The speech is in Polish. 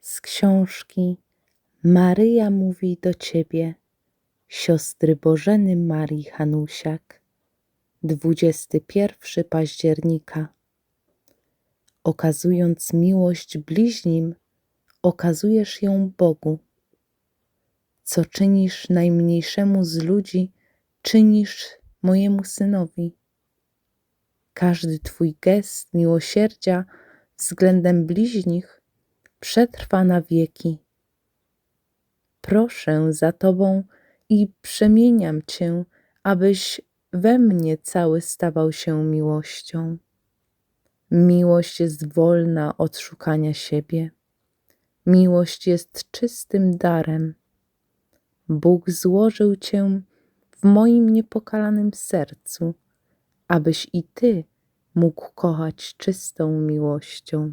z książki Maryja mówi do Ciebie, siostry Bożeny Marii Hanusiak, 21 października. Okazując miłość bliźnim, okazujesz ją Bogu. Co czynisz najmniejszemu z ludzi, czynisz mojemu synowi. Każdy Twój gest miłosierdzia względem bliźnich przetrwa na wieki. Proszę za Tobą i przemieniam Cię, abyś we mnie cały stawał się miłością. Miłość jest wolna od szukania siebie. Miłość jest czystym darem. Bóg złożył Cię w moim niepokalanym sercu, abyś i Ty mógł kochać czystą miłością.